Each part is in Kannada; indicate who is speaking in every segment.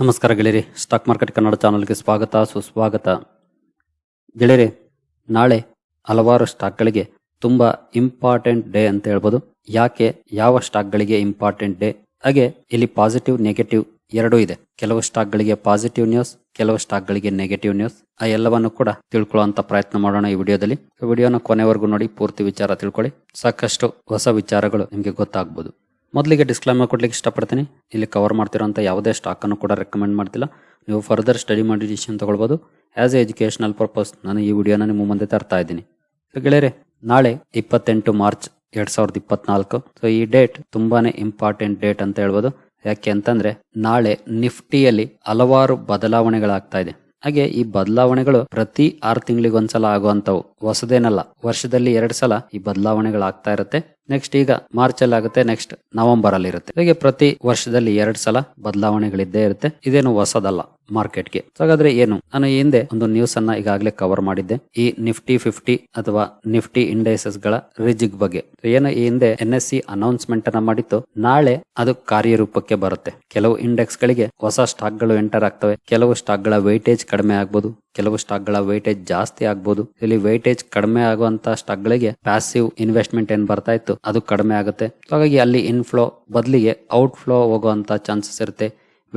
Speaker 1: ನಮಸ್ಕಾರ ಗೆಳೆಯರಿ. ಸ್ಟಾಕ್ ಮಾರ್ಕೆಟ್ ಕನ್ನಡ ಚಾನಲ್ಗೆ ಸ್ವಾಗತ, ಸುಸ್ವಾಗತ. ಗೆಳೆಯರಿ, ನಾಳೆ ಹಲವಾರು ಸ್ಟಾಕ್ಗಳಿಗೆ ತುಂಬಾ ಇಂಪಾರ್ಟೆಂಟ್ ಡೇ ಅಂತ ಹೇಳ್ಬೋದು. ಯಾಕೆ, ಯಾವ ಸ್ಟಾಕ್ಗಳಿಗೆ ಇಂಪಾರ್ಟೆಂಟ್ ಡೇ? ಹಾಗೆ, ಇಲ್ಲಿ ಪಾಸಿಟಿವ್, ನೆಗೆಟಿವ್ ಎರಡೂ ಇದೆ. ಕೆಲವು ಸ್ಟಾಕ್ಗಳಿಗೆ ಪಾಸಿಟಿವ್ ನ್ಯೂಸ್, ಕೆಲವು ಸ್ಟಾಕ್ಗಳಿಗೆ ನೆಗೆಟಿವ್ ನ್ಯೂಸ್. ಆ ಎಲ್ಲವನ್ನು ಕೂಡ ತಿಳ್ಕೊಳ್ಳುವಂತ ಪ್ರಯತ್ನ ಮಾಡೋಣ ಈ ವಿಡಿಯೋದಲ್ಲಿ. ವಿಡಿಯೋನ ಕೊನೆವರೆಗೂ ನೋಡಿ, ಪೂರ್ತಿ ವಿಚಾರ ತಿಳ್ಕೊಳ್ಳಿ. ಸಾಕಷ್ಟು ಹೊಸ ವಿಚಾರಗಳು ನಿಮಗೆ ಗೊತ್ತಾಗ್ಬೋದು. ಮೊದಲಿಗೆ ಡಿಸ್ಕ್ಲೈಮರ್ ಕೊಡ್ಲಿಕ್ಕೆ ಇಷ್ಟಪಡ್ತೀನಿ. ಇಲ್ಲಿ ಕವರ್ ಮಾಡ್ತಿರೋಂಥ ಯಾವುದೇ ಸ್ಟಾಕನ್ನು ಕೂಡ ರೆಕಮೆಂಡ್ ಮಾಡ್ತಿಲ್ಲ. ನೀವು ಫರ್ದರ್ ಸ್ಟಡಿ ಮಾಡಿ ಡಿಸಿಷನ್ ತೊಗೊಳ್ಬೋದು. ಆ್ಯಸ್ ಎ ಎಜುಕೇಷನಲ್ ಪರ್ಪಸ್ ನಾನು ಈ ವಿಡಿಯೋನ ನಿಮ್ಮ ಮುಂದೆ ತರ್ತಾ ಇದ್ದೀನಿ. ಸೊ ಗೆಳೆಯರೆ, ನಾಳೆ ಇಪ್ಪತ್ತೆಂಟು ಮಾರ್ಚ್ ಎರಡು ಸಾವಿರದ ಇಪ್ಪತ್ನಾಲ್ಕು. ಸೊ ಈ ಡೇಟ್ ತುಂಬಾನೇ ಇಂಪಾರ್ಟೆಂಟ್ ಡೇಟ್ ಅಂತ ಹೇಳ್ಬೋದು. ಯಾಕೆ ಅಂತಂದ್ರೆ, ನಾಳೆ ನಿಫ್ಟಿಯಲ್ಲಿ ಹಲವಾರು ಬದಲಾವಣೆಗಳಾಗ್ತಾ ಇದೆ. ಹಾಗೆ ಈ ಬದಲಾವಣೆಗಳು ಪ್ರತಿ ಆರು ತಿಂಗಳಿಗೆ ಒಂದ್ಸಲ ಆಗುವಂತವು ಹೊಸದೇನಲ್ಲ, ವರ್ಷದಲ್ಲಿ ಎರಡು ಸಲ ಈ ಬದಲಾವಣೆಗಳಾಗ್ತಾ ಇರುತ್ತೆ. ನೆಕ್ಸ್ಟ್ ಈಗ ಮಾರ್ಚ್ ಅಲ್ಲಿ ಆಗುತ್ತೆ ನೆಕ್ಸ್ಟ್ ನವೆಂಬರ್ ಅಲ್ಲಿ ಇರುತ್ತೆ ಹೀಗೆ ಪ್ರತಿ ವರ್ಷದಲ್ಲಿ ಎರಡು ಸಲ ಬದಲಾವಣೆಗಳಿದ್ದೇ ಇರುತ್ತೆ. ಇದೇನು ಹೊಸದಲ್ಲ. ಮಾರ್ಕೆಟ್ಗೆ. ಹಾಗಾದ್ರೆ ಏನು? ನಾನು ಹಿಂದೆ ಒಂದು ನ್ಯೂಸ್ ಅನ್ನ ಈಗಾಗಲೇ ಕವರ್ ಮಾಡಿದ್ದೆ. ಈ ನಿಫ್ಟಿ ಫಿಫ್ಟಿ ಅಥವಾ ನಿಫ್ಟಿ ಇಂಡೈಸಸ್ಗಳ ರಿಜಿಗ್ ಬಗ್ಗೆ. ಏನು ಈ ಹಿಂದೆ ಎನ್ ಎಸ್ ಸಿ ಅನೌನ್ಸ್ಮೆಂಟ್ ಅನ್ನ ಮಾಡಿತ್ತು. ನಾಳೆ ಅದು ಕಾರ್ಯರೂಪಕ್ಕೆ ಬರುತ್ತೆ. ಕೆಲವು ಇಂಡೆಕ್ಸ್ ಗಳಿಗೆ ಹೊಸ ಸ್ಟಾಕ್ಗಳು ಎಂಟರ್ ಆಗ್ತವೆ. ಕೆಲವು ಸ್ಟಾಕ್ಗಳ ವೈಟೇಜ್ ಕಡಿಮೆ ಆಗ್ಬೋದು. ಕೆಲವು ಸ್ಟಾಕ್ಗಳ ವೈಟೇಜ್ ಜಾಸ್ತಿ ಆಗ್ಬೋದು. ಇಲ್ಲಿ ವೈಟೇಜ್ ಕಡಿಮೆ ಆಗುವಂತ ಸ್ಟಾಕ್ ಗಳಿಗೆ ಪ್ಯಾಸಿವ್ ಇನ್ವೆಸ್ಟ್ಮೆಂಟ್ ಏನ್ ಬರ್ತಾ ಇತ್ತು? ಅದು ಕಡಿಮೆ ಆಗುತ್ತೆ. ಹಾಗಾಗಿ ಅಲ್ಲಿ ಇನ್ಫ್ಲೋ ಬದಲಿಗೆ ಔಟ್ ಫ್ಲೋ ಹೋಗುವಂತ ಚಾನ್ಸಸ್ ಇರುತ್ತೆ.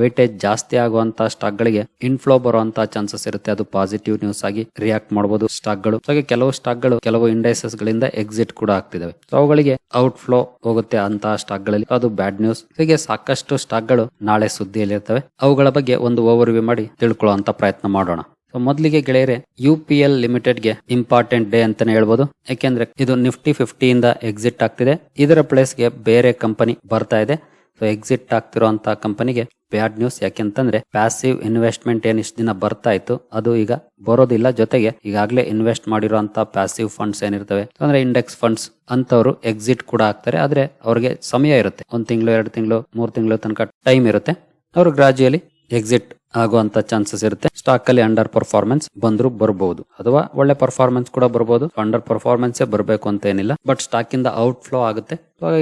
Speaker 1: ವೇಟೇಜ್ ಜಾಸ್ತಿ ಆಗುವಂತ ಸ್ಟಾಕ್ ಗಳಿಗೆ ಇನ್ಫ್ಲೋ ಬರುವಂತ ಚಾನ್ಸಸ್ ಇರುತ್ತೆ. ಅದು ಪಾಸಿಟಿವ್ ನ್ಯೂಸ್ ಆಗಿ ರಿಯಾಕ್ಟ್ ಮಾಡಬಹುದು ಸ್ಟಾಕ್ಗಳು. ಹಾಗೆ ಕೆಲವು ಸ್ಟಾಕ್ಗಳು, ಕೆಲವು ಇಂಡೈಸಸ್ ಗಳಿಂದ ಎಕ್ಸಿಟ್ ಕೂಡ ಆಗ್ತಿದಾವೆ ಸೊ ಅವುಗಳಿಗೆ ಔಟ್ ಫ್ಲೋ ಹೋಗುತ್ತೆ ಅಂತ ಸ್ಟಾಕ್ಗಳಲ್ಲಿ. ಅದು ಬ್ಯಾಡ್ ನ್ಯೂಸ್ ಹೀಗೆ ಸಾಕಷ್ಟು ಸ್ಟಾಕ್ಗಳು ನಾಳೆ ಸುದ್ದಿಯಲ್ಲಿ ಇರ್ತವೆ. ಅವುಗಳ ಬಗ್ಗೆ ಒಂದು ಓವರ್ ವ್ಯೂ ಮಾಡಿ ತಿಳ್ಕೊಳ್ಳುವಂತ ಪ್ರಯತ್ನ ಮಾಡೋಣ. ಸೊ ಮೊದಲಿಗೆ ಗೆಳೆಯರೆ ಯು ಪಿ ಎಲ್ ಲಿಮಿಟೆಡ್ಗೆ ಇಂಪಾರ್ಟೆಂಟ್ ಡೇ ಅಂತಾನೆ ಹೇಳ್ಬೋದು. ಯಾಕೆಂದ್ರೆ ಇದು ನಿಫ್ಟಿ ಫಿಫ್ಟಿಯಿಂದ ಎಕ್ಸಿಟ್ ಆಗ್ತಿದೆ. ಇದರ ಪ್ಲೇಸ್ಗೆ ಬೇರೆ ಕಂಪನಿ ಬರ್ತಾ ಇದೆ. ಸೊ ಎಕ್ಸಿಟ್ ಆಗ್ತಿರುವಂತಹ ಕಂಪನಿಗೆ ಬ್ಯಾಡ್ ನ್ಯೂಸ್ ಯಾಕೆಂತಂದ್ರೆ ಪ್ಯಾಸಿವ್ ಇನ್ವೆಸ್ಟ್ಮೆಂಟ್ ಏನ್ ಇಷ್ಟ ದಿನ ಬರ್ತಾ ಇತ್ತು, ಅದು ಈಗ ಬರೋದಿಲ್ಲ. ಜೊತೆಗೆ ಈಗಾಗಲೇ ಇನ್ವೆಸ್ಟ್ ಮಾಡಿರುವಂತ ಪ್ಯಾಸಿವ್ ಫಂಡ್ಸ್ ಏನಿರ್ತವೆ, ಅಂದ್ರೆ ಇಂಡೆಕ್ಸ್ ಫಂಡ್ಸ್ ಅಂತವರು ಎಕ್ಸಿಟ್ ಕೂಡ ಆಗ್ತಾರೆ. ಆದ್ರೆ ಅವ್ರಿಗೆ ಸಮಯ ಇರುತ್ತೆ. ಒಂದ್ ತಿಂಗಳು, ಎರಡು ತಿಂಗಳು, ಮೂರ್ ತಿಂಗಳು ತನಕ ಟೈಮ್ ಇರುತ್ತೆ. ಅವರು ಗ್ರಾಜುಯಲಿ ಎಕ್ಸಿಟ್ ಆಗುವಂತ ಚಾನ್ಸಸ್ ಇರುತ್ತೆ. ಸ್ಟಾಕ್ ಅಲ್ಲಿ ಅಂಡರ್ ಪರ್ಫಾರ್ಮೆನ್ಸ್ ಬಂದ್ರು ಬರಬಹುದು ಅಥವಾ ಒಳ್ಳೆ ಪರ್ಫಾರ್ಮೆನ್ಸ್ ಕೂಡ ಬರಬಹುದು ಅಂಡರ್ ಪರ್ಫಾರ್ಮೆನ್ಸ್ ಬರಬೇಕು ಅಂತ ಏನಿಲ್ಲ. ಬಟ್ ಸ್ಟಾಕ್ ಇಂದ ಔಟ್ ಫ್ಲೋ ಆಗುತ್ತೆ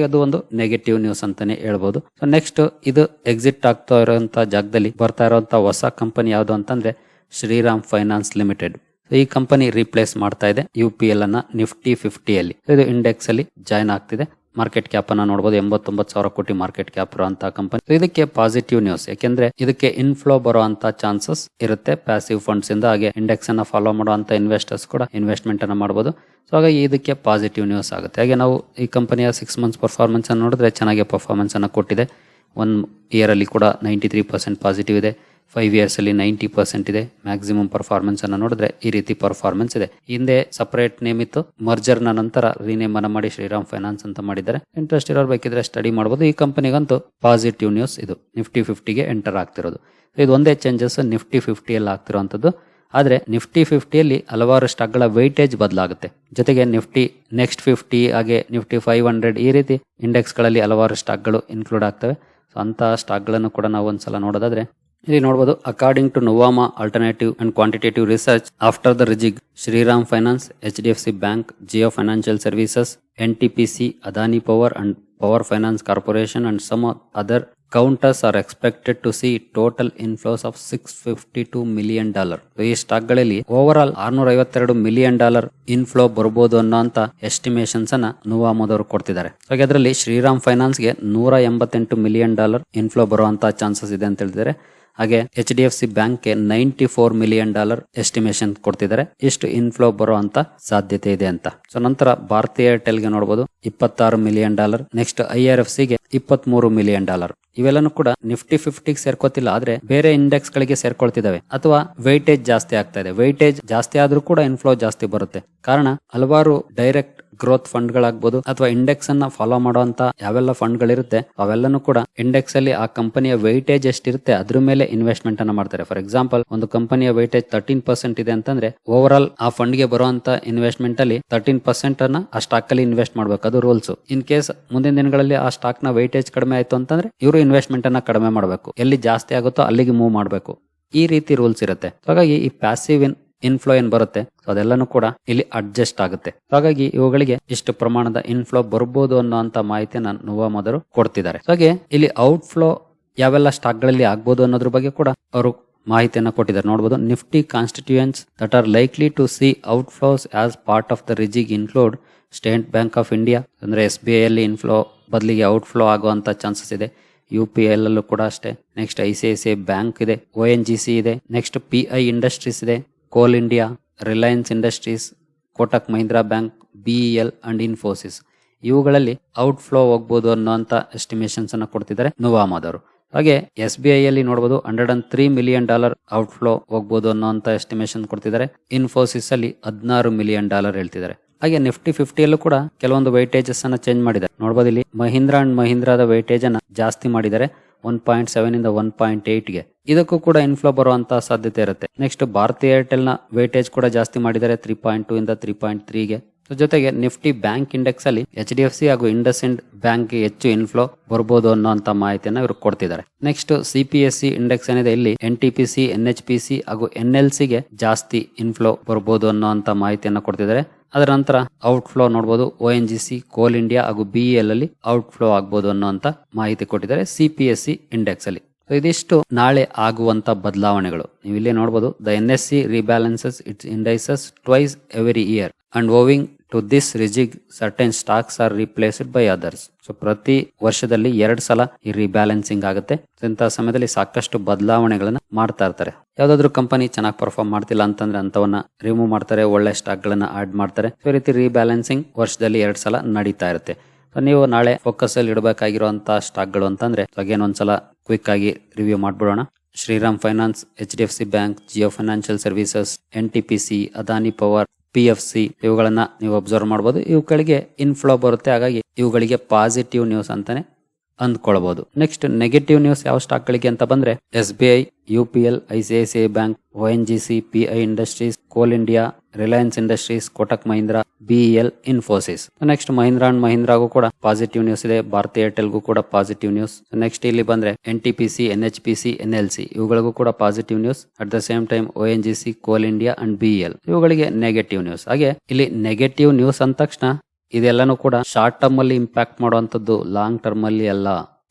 Speaker 1: ಅದು ಒಂದು ನೆಗೆಟಿವ್ ನ್ಯೂಸ್ ಅಂತಾನೆ ಹೇಳ್ಬಹುದು ಸೊ ನೆಕ್ಸ್ಟ್ ಇದು ಎಕ್ಸಿಟ್ ಆಗ್ತಾ ಇರುವಂತ ಜಾಗದಲ್ಲಿ ಬರ್ತಾ ಇರುವಂತ ಹೊಸ ಕಂಪನಿ ಯಾವುದು ಅಂತಂದ್ರೆ ಶ್ರೀರಾಮ್ ಫೈನಾನ್ಸ್ ಲಿಮಿಟೆಡ್. ಈ ಕಂಪನಿ ರೀಪ್ಲೇಸ್ ಮಾಡ್ತಾ ಇದೆ. ಯು ಪಿ ಎಲ್ ಅನ್ನ ನಿಫ್ಟಿ ಫಿಫ್ಟಿಯಲ್ಲಿ ಇದು ಇಂಡೆಕ್ಸ್ ಅಲ್ಲಿ ಜಾಯ್ನ್ ಆಗ್ತಿದೆ. ಮಾರ್ಕೆಟ್ ಕ್ಯಾಪ್ ಅನ್ನ ನೋಡಬಹುದು ಎಂಬತ್ತೊಂಬತ್ತು ಸಾವಿರ ಕೋಟಿ ಮಾರ್ಕೆಟ್ ಕ್ಯಾಪ್ ಇರುವಂತಹ ಕಂಪನಿ ಇದಕ್ಕೆ ಪಾಸಿಟಿವ್ ನ್ಯೂಸ್ ಯಾಕೆಂದ್ರೆ ಇದಕ್ಕೆ ಇನ್ಫ್ಲೋ ಬರುವಂತಹ ಚಾನ್ಸಸ್ ಇರುತ್ತೆ ಪ್ಯಾಸಿವ್ ಫಂಡ್ಸ್ ಇಂದ. ಹಾಗೆ ಇಂಡೆಕ್ಸ್ ಅನ್ನ ಫಾಲೋ ಮಾಡುವಂತ ಇನ್ವೆಸ್ಟರ್ಸ್ ಕೂಡ ಇನ್ವೆಸ್ಟ್ಮೆಂಟ್ ಅನ್ನ ಮಾಡಬಹುದು ಸೊ ಹಾಗಾಗಿ ಇದಕ್ಕೆ ಪಾಸಿಟಿವ್ ನ್ಯೂಸ್ ಆಗುತ್ತೆ. ಹಾಗೆ ನಾವು ಈ ಕಂಪನಿಯ ಸಿಕ್ಸ್ ಮಂತ್ಸ್ ಪರ್ಫಾರ್ಮೆನ್ಸ್ ಅನ್ನು ನೋಡಿದ್ರೆ ಚೆನ್ನಾಗಿ ಪರ್ಫಾರ್ಮೆನ್ಸ್ ಅನ್ನ ಕೊಟ್ಟಿದೆ. ಒನ್ ಇಯರ್ ಅಲ್ಲಿ ಕೂಡ ನೈಂಟಿ ತ್ರೀ ಪರ್ಸೆಂಟ್ ಪಾಸಿಟಿವ್ ಇದೆ. ಫೈವ್ ಇಯರ್ಸಲ್ಲಿ ನೈಂಟಿ ಪರ್ಸೆಂಟ್ ಇದೆ. ಮ್ಯಾಕ್ಸಿಮಮ್ ಪರ್ಫಾರ್ಮೆನ್ಸ್ ಅನ್ನು ನೋಡಿದ್ರೆ ಈ ರೀತಿ ಪರ್ಫಾರ್ಮೆನ್ಸ್ ಇದೆ. ಹಿಂದೆ ಸಪರೇಟ್ ನೇಮ್ ಇತ್ತು. ಮರ್ಜರ್ನ ನಂತರ ರೀನೇಮ್ ಅನ್ನ ಮಾಡಿ ಶ್ರೀರಾಮ್ ಫೈನಾನ್ಸ್ ಅಂತ ಮಾಡಿದ್ದಾರೆ. ಇಂಟ್ರೆಸ್ಟ್ ಇರೋರು ಬೇಕಿದ್ರೆ ಸ್ಟಡಿ ಮಾಡಬಹುದು ಈ ಕಂಪನಿಗಂತೂ ಪಾಸಿಟಿವ್ ನ್ಯೂಸ್ ಇದು. ನಿಫ್ಟಿ ಫಿಫ್ಟಿಗೆ ಎಂಟರ್ ಆಗ್ತಿರೋದು. ಇದು ಒಂದೇ ಚೇಂಜಸ್ ನಿಫ್ಟಿ ಫಿಫ್ಟಿಯಲ್ಲಿ ಆಗ್ತಿರುವಂತದ್ದು ಆದ್ರೆ ನಿಫ್ಟಿ ಫಿಫ್ಟಿಯಲ್ಲಿ ಹಲವಾರು ಸ್ಟಾಕ್ಗಳ ವೈಟೇಜ್ ಬದಲಾಗುತ್ತೆ. ಜೊತೆಗೆ ನಿಫ್ಟಿ ನೆಕ್ಸ್ಟ್ ಫಿಫ್ಟಿ ಹಾಗೆ ನಿಫ್ಟಿ ಫೈವ್ ಹಂಡ್ರೆಡ್ ಈ ರೀತಿ ಇಂಡೆಕ್ಸ್ಗಳಲ್ಲಿ ಹಲವಾರು ಸ್ಟಾಕ್ಗಳು ಇನ್ಕ್ಲೂಡ್ ಆಗ್ತವೆ. ಸೊ ಅಂತಹ ಸ್ಟಾಕ್ಗಳನ್ನು ಕೂಡ ನಾವು ಒಂದ್ಸಲ ನೋಡೋದಾದ್ರೆ ಇಲ್ಲಿ ನೋಡಬಹುದು according to Nuvama alternative and quantitative research after the rejig, Shriram finance, H D F C bank, Jio financial services, N T P C, Adani power and power finance corporation and some other counters are expected to see total inflows of six fifty two million dollar ಈ ಸ್ಟಾಕ್ಗಳಲ್ಲಿ ಓವರ್ ಆಲ್ ಆರ್ನೂರ ಐವತ್ತೆರಡು ಮಿಲಿಯನ್ ಡಾಲರ್ ಇನ್ಫ್ಲೋ ಬರಬಹುದು ಅನ್ನೋಂತ ಎಸ್ಟಿಮೇಷನ್ಸ್ ಅನ್ನ ನುವಾಮದವರು ಕೊಡ್ತಿದ್ದಾರೆ. ಹಾಗೆ ಅದರಲ್ಲಿ ಶ್ರೀರಾಮ್ ಫೈನಾನ್ಸ್ಗೆ ನೂರ ಎಂಬತ್ತೆಂಟು ಮಿಲಿಯನ್ ಡಾಲರ್ ಇನ್ಫ್ಲೋ ಬರುವಂತಹ ಚಾನ್ಸಸ್ ಇದೆ ಅಂತ ಹೇಳಿದ್ದಾರೆ ಹಾಗೆ ಎಚ್ ಡಿ ಎಫ್ ಸಿ ಬ್ಯಾಂಕ್ಗೆ ninety four million dollar estimation ಕೊಡ್ತಿದ್ದಾರೆ. ಇಷ್ಟು ಇನ್ಫ್ಲೋ ಬರೋ ಅಂತ ಸಾಧ್ಯತೆ ಇದೆ ಅಂತ. ಸೊ ನಂತರ ಭಾರತೀಯ ಏರ್ಟೆಲ್ಗೆ ನೋಡಬಹುದು ಇಪ್ಪತ್ತಾರು million dollar next I R F C ಗೆ ಇಪ್ಪತ್ತ್ ಮೂರು ಮಿಲಿಯನ್ ಡಾಲರ್ ಇವೆಲ್ಲನೂ ಕೂಡ ನಿಫ್ಟಿ ಫಿಫ್ಟಿಗೆ ಸೇರ್ಕೋತಿಲ್ಲ, ಆದ್ರೆ ಬೇರೆ ಇಂಡೆಕ್ಸ್ ಗಳಿಗೆ ಸೇರ್ಕೊಳ್ತಿದಾವೆ ಅಥವಾ ವೈಟೇಜ್ ಜಾಸ್ತಿ ಆಗ್ತಾ ಇದೆ. ವೈಟೇಜ್ ಜಾಸ್ತಿ ಆದ್ರೂ ಕೂಡ ಇನ್ಫ್ಲೋ ಜಾಸ್ತಿ ಬರುತ್ತೆ. ಕಾರಣ ಹಲವಾರು ಡೈರೆಕ್ಟ್ ಗ್ರೋತ್ ಫಂಡ್ ಗಳಾಗ್ಬಹುದು ಅಥವಾ ಇಂಡೆಕ್ಸ್ ಅನ್ನ ಫಾಲೋ ಮಾಡುವಂತ ಯಾವೆಲ್ಲ ಫಂಡ್ ಗಳಿರುತ್ತೆ ಅವೆಲ್ಲನೂ ಕೂಡ ಇಂಡೆಕ್ಸ್ ಅಲ್ಲಿ ಆ ಕಂಪನಿಯ ವೈಟೇಜ್ ಎಷ್ಟಿರುತ್ತೆ, ಅದ್ರ ಮೇಲೆ ಇನ್ವೆಸ್ಟ್ಮೆಂಟ್ ಅನ್ನ ಮಾಡ್ತಾರೆ. ಫಾರ್ ಎಕ್ಸಾಂಪಲ್ ಒಂದು ಕಂಪನಿಯ ವೈಟೇಜ್ ತರ್ಟೀನ್ ಪರ್ಸೆಂಟ್ ಇದೆ ಅಂತಂದ್ರೆ ಓವರ್ ಆಲ್ ಆ ಫಂಡ್ಗೆ ಬರುವಂತ ಇನ್ವೆಸ್ಟ್ಮೆಂಟ್ ಅಲ್ಲಿ ತರ್ಟೀನ್ ಪರ್ಸೆಂಟ್ ಅನ್ನ ಆ ಸ್ಟಾಕ್ ಅಲ್ಲಿ ಇನ್ವೆಸ್ಟ್ ಮಾಡ್ಬೇಕು. ಅದು ರೂಲ್ಸ್ ಇನ್ ಕೇಸ್ ಮುಂದಿನ ದಿನಗಳಲ್ಲಿ ಆ ಸ್ಟಾಕ್ನ ವೈಟೇಜ್ ಕಡಿಮೆ ಆಯ್ತು ಅಂತಂದ್ರೆ, ಇವರು ಇನ್ವೆಸ್ಟ್ಮೆಂಟ್ ಅನ್ನ ಕಡಿಮೆ ಮಾಡಬೇಕು. ಎಲ್ಲಿ ಜಾಸ್ತಿ ಆಗುತ್ತೋ ಅಲ್ಲಿಗೆ ಮೂವ್ ಮಾಡಬೇಕು. ಈ ರೀತಿ ರೂಲ್ಸ್ ಇರುತ್ತೆ. ಹಾಗಾಗಿ ಈ ಪ್ಯಾಸಿವ್ ಇನ್ ಇನ್ಫ್ಲೋ ಏನ್ ಬರುತ್ತೆ? ಸೊ ಅದೆಲ್ಲನೂ ಕೂಡ ಇಲ್ಲಿ ಅಡ್ಜಸ್ಟ್ ಆಗುತ್ತೆ. ಹಾಗಾಗಿ ಇವುಗಳಿಗೆ ಇಷ್ಟು ಪ್ರಮಾಣದ ಇನ್ಫ್ಲೋ ಬರ್ಬೋದು ನಾನು ಮಾಹಿತಿಯನ್ನ ಮೊದಲು ಕೊಡ್ತಿದ್ದಾರೆ. ಹಾಗೆ ಇಲ್ಲಿ ಔಟ್ ಫ್ಲೋ ಯಾವೆಲ್ಲ ಸ್ಟಾಕ್ಗಳಲ್ಲಿ ಆಗ್ಬೋದು ಅನ್ನೋದ್ರ ಬಗ್ಗೆ ಕೂಡ ಅವರು ಮಾಹಿತಿಯನ್ನು ಕೊಟ್ಟಿದ್ದಾರೆ. ನೋಡಬಹುದು Nifty constituents that are likely to see outflows as part of the rejig include State Bank of India ಅಂದ್ರೆ ಎಸ್ ಬಿ ಐ ಅಲ್ಲಿ ಇನ್ಫ್ಲೋ ಬದಲಿಗೆ ಔಟ್ ಫ್ಲೋ ಆಗುವಂತ ಚಾನ್ಸಸ್ ಇದೆ. ಯು ಪಿ ಎಲ್ ಅಲ್ಲೂ ಕೂಡ ಅಷ್ಟೇ. Next I C I C I Bank ಇದೆ ಒ ಎನ್ ಜಿ ಸಿ ಇದೆ ನೆಕ್ಸ್ಟ್ ಪಿ ಐ ಇಂಡಸ್ಟ್ರೀಸ್ ಇದೆ Coal India Reliance Industries Kotak Mahindra Bank B L and Infosys ಇವುಗಳಲ್ಲಿ ಔಟ್ ಫ್ಲೋ ಹೋಗ್ಬೋದು ಅನ್ನೋಂಥ ಎಸ್ಟಿಮೇಷನ್ಸ್ ಅನ್ನ ಕೊಡ್ತಿದ್ದಾರೆ ನುವಾಮಾದವರು. ಹಾಗೆ ಎಸ್ ಬಿ ಐ ಅಲ್ಲಿ ನೋಡಬಹುದು hundred and three million dollar outflow ಹೋಗ್ಬೋದು ಅನ್ನೋಂತ ಎಸ್ಟಿಮೇಷನ್ ಕೊಡ್ತಿದ್ದಾರೆ. ಇನ್ಫೋಸಿಸ್ ಅಲ್ಲಿ ಹದಿನಾರು ಮಿಲಿಯನ್ ಡಾಲರ್ ಹೇಳ್ತಿದ್ದಾರೆ. ಹಾಗೆ ನಿಫ್ಟಿ ಫಿಫ್ಟಿಯಲ್ಲೂ ಕೂಡ ಕೆಲವೊಂದು ವೈಟೇಜಸ್ ಅನ್ನ ಚೇಂಜ್ ಮಾಡಿದ್ದಾರೆ. ನೋಡಬಹುದು ಇಲ್ಲಿ ಮಹೀಂದ್ರಾ ಅಂಡ್ ಮಹೀಂದ್ರಾದ ವೈಟೇಜ್ ಅನ್ನ ಜಾಸ್ತಿ ಮಾಡಿದ್ದಾರೆ. ಒನ್ ಪಾಯಿಂಟ್ ಸೆವೆನ್ ಇಂದ ಒನ್ ಪಾಯಿಂಟ್ ಏಟ್ಗೆ. ಇದಕ್ಕೂ ಕೂಡ ಇನ್ಫ್ಲೋ ಬರುವಂತಹ ಸಾಧ್ಯತೆ ಇರುತ್ತೆ. ನೆಕ್ಸ್ಟ್ ಭಾರತಿ ಏರ್ಟೆಲ್ನ ವೈಟೇಜ್ ಕೂಡ ಜಾಸ್ತಿ ಮಾಡಿದ್ದಾರೆ. ತ್ರೀ ಪಾಯಿಂಟ್ ಟೂ ಇಂದ ತ್ರೀ ಪಾಯಿಂಟ್ ತ್ರೀಗೆ ಜೊತೆಗೆ ನಿಫ್ಟಿ ಬ್ಯಾಂಕ್ ಇಂಡೆಕ್ಸ್ ಅಲ್ಲಿ ಎಚ್ ಡಿ ಎಫ್ ಸಿ ಹಾಗೂ ಇಂಡಸ್ ಇಂಡ್ ಬ್ಯಾಂಕ್ ಹೆಚ್ಚು ಇನ್ಫ್ಲೋ ಬರಬಹುದು ಅನ್ನೋಂತ ಮಾಹಿತಿಯನ್ನು ಇವರು ಕೊಡ್ತಿದ್ದಾರೆ. Next C P S C index ಏನಿದೆ ಇಲ್ಲಿ N T P C N H P C ಹಾಗೂ ಎನ್ ಎಲ್ ಸಿ ಗೆ ಜಾಸ್ತಿ ಇನ್ಫ್ಲೋ ಬರ್ಬೋದು ಅನ್ನೋಂತ ಮಾಹಿತಿಯನ್ನು ಕೊಡ್ತಿದ್ದಾರೆ. ಅದರ ನಂತರ ಔಟ್ ಫ್ಲೋ ನೋಡಬಹುದು O N G C Coal India ಹಾಗೂ ಬಿಇಎಲ್ ಅಲ್ಲಿ ಔಟ್ಫ್ಲೋ ಆಗಬಹುದು ಅನ್ನೋಂತ ಮಾಹಿತಿ ಕೊಟ್ಟಿದ್ದಾರೆ C P S C index ಅಲ್ಲಿ. ಇದಿಷ್ಟು ನಾಳೆ ಆಗುವಂತ ಬದಲಾವಣೆಗಳು. ನೀವು ಇಲ್ಲಿ ನೋಡಬಹುದು the N S C rebalances its indices twice every year and owing to this rejig certain stocks are replaced by others so ಪ್ರತಿ ವರ್ಷದಲ್ಲಿ ಎರಡು ಸಲ ಈ ರಿಬ್ಯಾಲೆನ್ಸಿಂಗ್ ಆಗುತ್ತೆ. ಇಂತಹ ಸಮಯದಲ್ಲಿ ಸಾಕಷ್ಟು ಬದಲಾವಣೆಗಳನ್ನ ಮಾಡ್ತಾ ಇರ್ತಾರೆ. ಯಾವ್ದಾದ್ರು ಕಂಪನಿ ಚೆನ್ನಾಗಿ ಪರ್ಫಾರ್ಮ್ ಮಾಡ್ತಿಲ್ಲ ಅಂತಂದ್ರೆ ಅಂತವನ್ನ ರಿಮೂವ್ ಮಾಡ್ತಾರೆ, ಒಳ್ಳೆ ಸ್ಟಾಕ್ ಗಳನ್ನ ಆಡ್ ಮಾಡ್ತಾರೆ ಈ ರೀತಿ ರಿಬ್ಯಾಲೆನ್ಸಿಂಗ್ ವರ್ಷದಲ್ಲಿ ಎರಡ್ ಸಲ ನಡೀತಾ ಇರುತ್ತೆ. ಸೊ ನೀವು ನಾಳೆ ಫೋಕಸ್ ಅಲ್ಲಿ ಇಡಬೇಕಾಗಿರುವಂತಹ ಸ್ಟಾಕ್ಗಳು ಅಂತಂದ್ರೆ ಅಗೇನ್ ಒಂದ್ಸಲ ಕ್ವಿಕ್ ಆಗಿ review ಮಾಡ್ಬಿಡೋಣ. Shriram finance H D F C bank Jio financial services N T P C Adani power P F C ಇವುಗಳನ್ನ ನೀವು ಅಬ್ಸರ್ವ್ ಮಾಡಬಹುದು ಇವುಗಳಿಗೆ ಇನ್ಫ್ಲೋ ಬರುತ್ತೆ. ಹಾಗಾಗಿ ಇವುಗಳಿಗೆ ಪಾಸಿಟಿವ್ ನ್ಯೂಸ್ ಅಂತಾನೆ ಅಂದ್ಕೊಳ್ಬಹುದು ನೆಕ್ಸ್ಟ್ ನೆಗೆಟಿವ್ ನ್ಯೂಸ್ ಯಾವ ಸ್ಟಾಕ್ ಗಳಿಗೆ ಅಂತ ಬಂದ್ರೆ S B I U P L I C I C I bank O N G C P I industries Coal India Reliance Industries Kotak Mahindra BEL Infosys next Mahindra and ಮಹೀಂದ್ರಾಗೂ ಕೂಡ ಪಾಸಿಟಿವ್ ನ್ಯೂಸ್ ಇದೆ. ಭಾರತ ಏರ್ಟೆಲ್ ಗೂ ಕೂಡ ಪಾಸಿಟಿವ್ ನ್ಯೂಸ್ ನೆಕ್ಸ್ಟ್ ಇಲ್ಲಿ ಬಂದ್ರೆ N T P C N H P C N L C ಇವುಗಳಿಗೂ ಕೂಡ positive news at the same time O N G C Coal India and BEL ಇವುಗಳಿಗೆ ನೆಗೆಟಿವ್ ನ್ಯೂಸ್ ಹಾಗೆ, ಇಲ್ಲಿ ನೆಗೆಟಿವ್ ನ್ಯೂಸ್ ಅಂದ ತಕ್ಷಣ ಇದೆಲ್ಲಾನು ಕೂಡ ಶಾರ್ಟ್ ಟರ್ಮ್ ಅಲ್ಲಿ ಇಂಪ್ಯಾಕ್ಟ್ ಮಾಡುವಂತದ್ದು ಲಾಂಗ್ ಟರ್ಮ್ ಅಲ್ಲಿ ಅಲ್ಲ.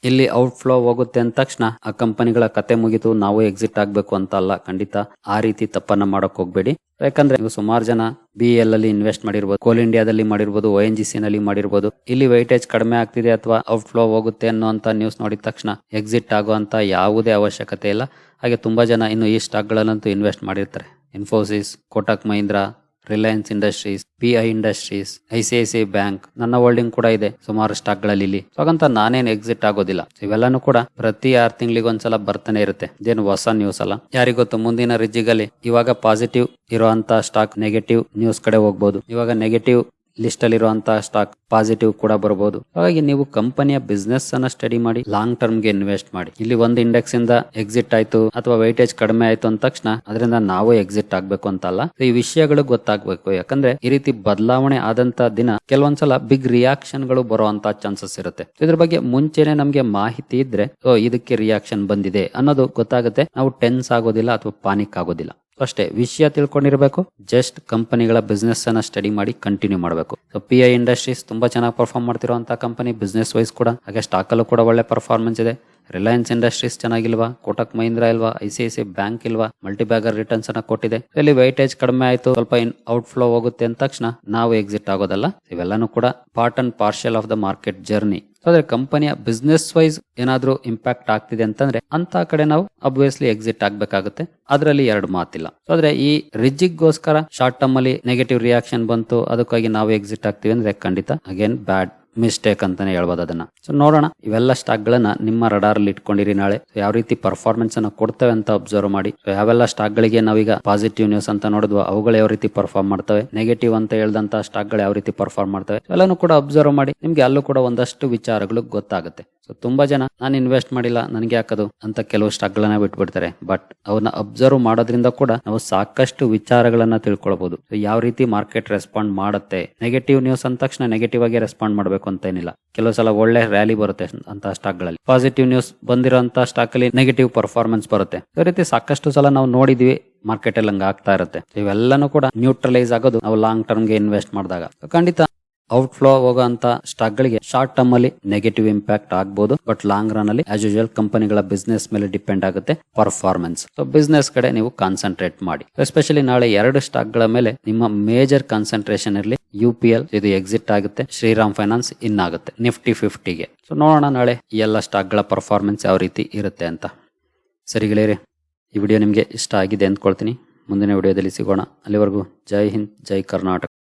Speaker 1: ಇಲ್ಲಿ ಔಟ್ ಫ್ಲೋ ಹೋಗುತ್ತೆ ಅಂದ ತಕ್ಷಣ ಆ ಕಂಪನಿಗಳ ಕತೆ ಮುಗಿತು ನಾವು ಎಕ್ಸಿಟ್ ಆಗ್ಬೇಕು ಅಂತ ಅಲ್ಲ. ಖಂಡಿತ ಆ ರೀತಿ ತಪ್ಪನ್ನ ಮಾಡಕ್ ಹೋಗ್ಬೇಡಿ. ಯಾಕಂದ್ರೆ ನೀವು ಸುಮಾರು ಜನ ಬಿ ಎಲ್ ಅಲ್ಲಿ ಇನ್ವೆಸ್ಟ್ ಮಾಡಿರ್ಬೋದು ಕೋಲ್ ಇಂಡಿಯಾದಲ್ಲಿ ಮಾಡಿರ್ಬೋದು ಒ ಎನ್ ಜಿ ಸಿ ನಲ್ಲಿ ಮಾಡಿರ್ಬೋದು. ಇಲ್ಲಿ ವೈಟೇಜ್ ಕಡಿಮೆ ಆಗ್ತಿದೆ ಅಥವಾ ಔಟ್ ಫ್ಲೋ ಹೋಗುತ್ತೆ ಅನ್ನುವಂತ ನ್ಯೂಸ್ ನೋಡಿದ ತಕ್ಷಣ ಎಕ್ಸಿಟ್ ಆಗುವಂತ ಯಾವುದೇ ಅವಶ್ಯಕತೆ ಇಲ್ಲ. ಹಾಗೆ ತುಂಬಾ ಜನ ಇನ್ನು ಈ ಸ್ಟಾಕ್ ಗಳನ್ನಂತೂ ಇನ್ವೆಸ್ಟ್ ಮಾಡಿರ್ತಾರೆ. Infosys Kotak Mahindra Reliance Industries P I Industries, I C I C Bank ನನ್ನ ಹೋಲ್ಡಿಂಗ್ ಕೂಡ ಇದೆ ಸುಮಾರು ಸ್ಟಾಕ್ಗಳಲ್ಲಿ ಇಲ್ಲಿ ಹಾಗಂತ ನಾನೇನು ಎಕ್ಸಿಟ್ ಆಗೋದಿಲ್ಲ. ಇವೆಲ್ಲಾನು ಕೂಡ ಪ್ರತಿ ಆರ್ ತಿಂಗಳಿಗೆ ಒಂದ್ಸಲ ಬರ್ತಾನೆ ಇರುತ್ತೆ. ಇದೇನು ಹೊಸ ನ್ಯೂಸ್ ಅಲ್ಲ? ಯಾರಿಗೊತ್ತು ಮುಂದಿನ ರಿಜ್ಜಿಗಲ್ಲಿ ಇವಾಗ ಪಾಸಿಟಿವ್ ಇರುವಂತ ಸ್ಟಾಕ್ ನೆಗೆಟಿವ್ ನ್ಯೂಸ್ ಕಡೆ ಹೋಗ್ಬೋದು. ಇವಾಗ ನೆಗೆಟಿವ್ ಲಿಸ್ಟ್ ಅಲ್ಲಿರುವಂತಹ ಸ್ಟಾಕ್ ಪಾಸಿಟಿವ್ ಕೂಡ ಬರಬಹುದು ಹಾಗಾಗಿ ನೀವು ಕಂಪನಿಯ ಬಿಸ್ನೆಸ್ ಅನ್ನ ಸ್ಟಡಿ ಮಾಡಿ ಲಾಂಗ್ ಟರ್ಮ್ಗೆ ಇನ್ವೆಸ್ಟ್ ಮಾಡಿ. ಇಲ್ಲಿ ಒಂದು ಇಂಡೆಕ್ಸ್ ಇಂದ ಎಕ್ಸಿಟ್ ಆಯ್ತು, ಅಥವಾ ವೈಟೇಜ್ ಕಡಿಮೆ ಆಯ್ತು ಅಂದ ತಕ್ಷಣ ಅದರಿಂದ ನಾವು ಎಕ್ಸಿಟ್ ಆಗ್ಬೇಕು ಅಂತ ಅಲ್ಲ ಈ ವಿಷಯಗಳು ಗೊತ್ತಾಗ್ಬೇಕು. ಯಾಕಂದ್ರೆ ಈ ರೀತಿ ಬದಲಾವಣೆ ಆದಂತ ದಿನ ಕೆಲವೊಂದ್ಸಲ ಬಿಗ್ ರಿಯಾಕ್ಷನ್ಗಳು ಬರುವಂತ ಚಾನ್ಸಸ್ ಇರುತ್ತೆ. ಇದ್ರ ಬಗ್ಗೆ ಮುಂಚೆನೆ ನಮ್ಗೆ ಮಾಹಿತಿ ಇದ್ರೆ ಇದಕ್ಕೆ ರಿಯಾಕ್ಷನ್ ಬಂದಿದೆ ಅನ್ನೋದು ಗೊತ್ತಾಗುತ್ತೆ. ನಾವು ಟೆನ್ಸ್ ಆಗೋದಿಲ್ಲ ಅಥವಾ ಪಾನಿಕ್ ಆಗೋದಿಲ್ಲ. ಅಷ್ಟೇ, ವಿಷಯ ತಿಳ್ಕೊಂಡಿರ್ಬೇಕು ಜಸ್ಟ್ ಕಂಪನಿಗಳ ಬಿಸ್ನೆಸ್ ಅನ್ನ ಸ್ಟಡಿ ಮಾಡಿ ಕಂಟಿನ್ಯೂ ಮಾಡಬೇಕು. ಸೊ ಪಿ ಐ ಇಂಡಸ್ಟ್ರೀಸ್ ತುಂಬಾ ಚೆನ್ನಾಗಿ ಪರ್ಫಾರ್ಮ್ ಮಾಡ್ತಿರುವಂತಹ ಕಂಪನಿ ಬಿಸ್ನೆಸ್ ವೈಸ್ ಕೂಡ, ಹಾಗೆ ಸ್ಟಾಕ್ ಅಲ್ಲೂ ಕೂಡ ಒಳ್ಳೆ ಪರ್ಫಾರ್ಮೆನ್ಸ್ ಇದೆ. ರಿಲಯನ್ಸ್ ಇಂಡಸ್ಟ್ರೀಸ್ ಚೆನ್ನಾಗಿಲ್ವಾ? ಕೋಟಕ್ ಮಹೀಂದ್ರ ಇಲ್ವಾ? I C I C bank ಇಲ್ವಾ? ಮಲ್ಟಿಬ್ಯಾಗರ್ ರಿಟರ್ನ್ಸ್ ಅನ್ನ ಕೊಟ್ಟಿದೆ. ಇಲ್ಲಿ ವೈಟೇಜ್ ಕಡಿಮೆ ಆಯಿತು, ಸ್ವಲ್ಪ ಔಟ್ ಫ್ಲೋ ಹೋಗುತ್ತೆ ಅಂದ ತಕ್ಷಣ ನಾವು ಎಕ್ಸಿಟ್ ಆಗೋದಲ್ಲ. ಇವೆಲ್ಲಾನು ಕೂಡ part and partial of the market journey ಆದ್ರೆ ಕಂಪನಿಯ ಬಿಸ್ನೆಸ್ ವೈಸ್ ಏನಾದ್ರೂ ಇಂಪ್ಯಾಕ್ಟ್ ಆಗ್ತಿದೆ ಅಂತಂದ್ರೆ ಅಂತ ಕಡೆ ನಾವು ಅಬ್ವಿಯಸ್ಲಿ ಎಕ್ಸಿಟ್ ಆಗ್ಬೇಕಾಗುತ್ತೆ. ಅದರಲ್ಲಿ ಎರಡು ಮಾತಿಲ್ಲ. ಸೊ ಆದ್ರೆ ಈ ರಿಜಿಗ್ಗೋಸ್ಕರ ಶಾರ್ಟ್ ಟರ್ಮ್ ಅಲ್ಲಿ ನೆಗೆಟಿವ್ ರಿಯಾಕ್ಷನ್ ಬಂತು, ಅದಕ್ಕಾಗಿ ನಾವು ಎಕ್ಸಿಟ್ ಆಗ್ತೀವಿ ಅಂದ್ರೆ ಖಂಡಿತ ಅಗೇನ್ ಬ್ಯಾಡ್ ಮಿಸ್ಟೇಕ್ ಅಂತಾನೆ ಹೇಳ್ಬೋದು ಅದನ್ನ. ಸೊ ನೋಡೋಣ. ಇವೆಲ್ಲ ಸ್ಟಾಕ್ ಗಳನ್ನ ನಿಮ್ಮ ರಡಾರ್ ಅಲ್ಲಿ ಇಟ್ಕೊಂಡಿರಿ ನಾಳೆ. ಯಾವ ರೀತಿ ಪರ್ಫಾರ್ಮೆನ್ಸ್ ಅನ್ನ ಕೊಡ್ತವೆ ಅಂತ ಅಬ್ಸರ್ವ್ ಮಾಡಿ. ಯಾವೆಲ್ಲ ಸ್ಟಾಕ್ ಗಳಿಗೆ ನಾವೀಗ ಪಾಸಿಟಿವ್ ನ್ಯೂಸ್ ಅಂತ ನೋಡಿದ್ವು, ಅವುಗಳು ಯಾವ ರೀತಿ ಪರ್ಫಾರ್ಮ್ ಮಾಡ್ತವೆ? ನೆಗೆಟಿವ್ ಅಂತ ಹೇಳ್ದಂತ ಸ್ಟಾಕ್ಗಳು ಯಾವ ರೀತಿ ಪರ್ಫಾರ್ಮ್ ಮಾಡ್ತವೆ? ಎಲ್ಲಾನು ಕೂಡ ಅಬ್ಸರ್ವ್ ಮಾಡಿ. ನಿಮ್ಗೆ ಅಲ್ಲೂ ಕೂಡ ಒಂದಷ್ಟು ವಿಚಾರಗಳು ಗೊತ್ತಾಗುತ್ತೆ. ಸೊ ತುಂಬಾ ಜನ, ನಾನು ಇನ್ವೆಸ್ಟ್ ಮಾಡಿಲ್ಲ, ನನಗೆ ಹಾಕೋದು ಅಂತ ಕೆಲವು ಸ್ಟಾಕ್ ಗಳನ್ನ ಬಿಟ್ಬಿಡ್ತಾರೆ. ಬಟ್ ಅವ್ರನ್ನ ಅಬ್ಸರ್ವ್ ಮಾಡೋದ್ರಿಂದ ಕೂಡ ನಾವು ಸಾಕಷ್ಟು ವಿಚಾರಗಳನ್ನ ತಿಳ್ಕೊಳ್ಬಹುದು ಯಾವ ರೀತಿ ಮಾರ್ಕೆಟ್ ರೆಸ್ಪಾಂಡ್ ಮಾಡುತ್ತೆ ನೆಗೆಟಿವ್ ನ್ಯೂಸ್ ಅಂದ ತಕ್ಷಣ ನೆಗೆಟಿವ್ ಆಗಿ ರೆಸ್ಪಾಂಡ್ ಮಾಡಬೇಕು ಅಂತ ಏನಿಲ್ಲ. ಕೆಲವು ಸಲ ಒಳ್ಳೆ ರ್ಯಾಲಿ ಬರುತ್ತೆ ಅಂತ ಸ್ಟಾಕ್ಗಳಲ್ಲಿ. ಪಾಸಿಟಿವ್ ನ್ಯೂಸ್ ಬಂದಿರೋಂತ ಸ್ಟಾಕ್ ಅಲ್ಲಿ ನೆಗೆಟಿವ್ ಪರ್ಫಾರ್ಮೆನ್ಸ್ ಬರುತ್ತೆ. ಈ ರೀತಿ ಸಾಕಷ್ಟು ಸಲ ನಾವು ನೋಡಿದ್ವಿ ಮಾರ್ಕೆಟ್ ಅಲ್ಲಿ ಹಂಗ ಆಗ್ತಾ ಇರುತ್ತೆ. ಇವೆಲ್ಲನೂ ಕೂಡ ನ್ಯೂಟ್ರಲೈಸ್ ಆಗೋದು ನಾವು ಲಾಂಗ್ ಟರ್ಮ್ಗೆ ಇನ್ವೆಸ್ಟ್ ಮಾಡಿದಾಗ. ಖಂಡಿತ ಔಟ್ಫ್ಲೋ ಹೋಗುವಂತ ಸ್ಟಾಕ್ ಗಳಿಗೆ ಶಾರ್ಟ್ ಟರ್ಮ್ ಅಲ್ಲಿ ನೆಗೆಟಿವ್ ಇಂಪ್ಯಾಕ್ಟ್ ಆಗ್ಬಹುದು ಬಟ್ ಲಾಂಗ್ ರನ್ ಅಲ್ಲಿ ಆಸ್ ಯೂಶಲ್ ಕಂಪನಿಗಳ ಬಿಸ್ನೆಸ್ ಮೇಲೆ ಡಿಪೆಂಡ್ ಆಗುತ್ತೆ ಪರ್ಫಾರ್ಮೆನ್ಸ್ ಸೊ ಬಿಸ್ನೆಸ್ ಕಡೆ ನೀವು ಕಾನ್ಸಂಟ್ರೇಟ್ ಮಾಡಿ. ಎಸ್ಪೆಷಲಿ ನಾಳೆ ಎರಡು ಸ್ಟಾಕ್ಗಳ ಮೇಲೆ ನಿಮ್ಮ ಮೇಜರ್ ಕಾನ್ಸಂಟ್ರೇಷನ್ ಇರಲಿ ಯು ಇದು ಎಕ್ಸಿಟ್ ಆಗುತ್ತೆ ಶ್ರೀರಾಮ್ ಫೈನಾನ್ಸ್ ಇನ್ ಆಗುತ್ತೆ ನಿಫ್ಟಿ ಫಿಫ್ಟಿಗೆ ಸೊ ನೋಡೋಣ ನಾಳೆ ಎಲ್ಲ ಸ್ಟಾಕ್ಗಳ ಪರ್ಫಾರ್ಮೆನ್ಸ್ ಯಾವ ರೀತಿ ಇರುತ್ತೆ ಅಂತ. ಸರಿ ಗೆಳೆಯರೆ, ಈ ವಿಡಿಯೋ ನಿಮಗೆ ಇಷ್ಟ ಆಗಿದೆ ಅಂದ್ಕೊಳ್ತೀನಿ. ಮುಂದಿನ ವಿಡಿಯೋದಲ್ಲಿ ಸಿಗೋಣ. ಅಲ್ಲಿವರೆಗೂ ಜೈ ಹಿಂದ್, ಜೈ ಕರ್ನಾಟಕ.